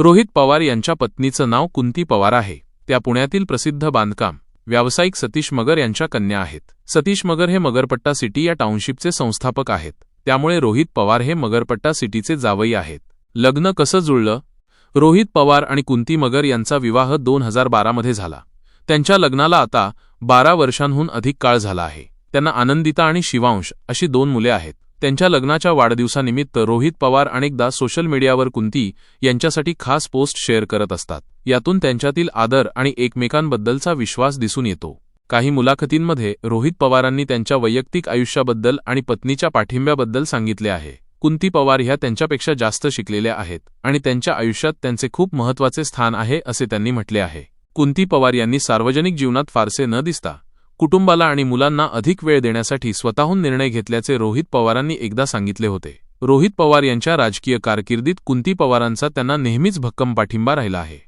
रोहित पवार यांच्या पत्नीचं नाव कुंती पवार आहे. त्या पुण्यातील प्रसिद्ध बांधकाम व्यावसायिक सतीश मगर यांच्या कन्या आहेत. सतीश मगर हे मगरपट्टा सिटी या टाउनशिपचे संस्थापक आहेत. त्यामुळे रोहित पवार हे मगरपट्टा सिटीचे जावई आहेत. लग्न कसं जुळलं? रोहित पवार आणि कुंती मगर यांचा विवाह दोन हजार बारामध्ये झाला. त्यांच्या लग्नाला आता बारा वर्षांहून अधिक काळ झाला आहे. त्यांना आनंदिता आणि शिवांश अशी दोन मुले आहेत. त्यांच्या लग्नाच्या वाढदिवसानिमित्त रोहित पवार अनेकदा सोशल मीडियावर कुंती यांच्यासाठी खास पोस्ट शेअर करत असतात. यातून त्यांच्यातील आदर आणि एकमेकांबद्दलचा विश्वास दिसून येतो. काही मुलाखतींमध्ये रोहित पवारांनी त्यांच्या वैयक्तिक आयुष्याबद्दल आणि पत्नीच्या पाठिंब्याबद्दल सांगितले आहे. कुंती पवार ह्या त्यांच्यापेक्षा जास्त शिकलेल्या आहेत आणि त्यांच्या आयुष्यात त्यांचे खूप महत्त्वाचे स्थान आहे असे त्यांनी म्हटले आहे. कुंती पवार यांनी सार्वजनिक जीवनात फारसे न दिसता कुटुंबाला आणि मुलांना अधिक वेळ देण्यासाठी स्वतःहून निर्णय घेतल्याचे रोहित पवारांनी एकदा सांगितले होते. रोहित पवार यांच्या राजकीय कारकिर्दीत कुंती पवारांचा त्यांना नेहमीच भक्कम पाठिंबा राहिला आहे.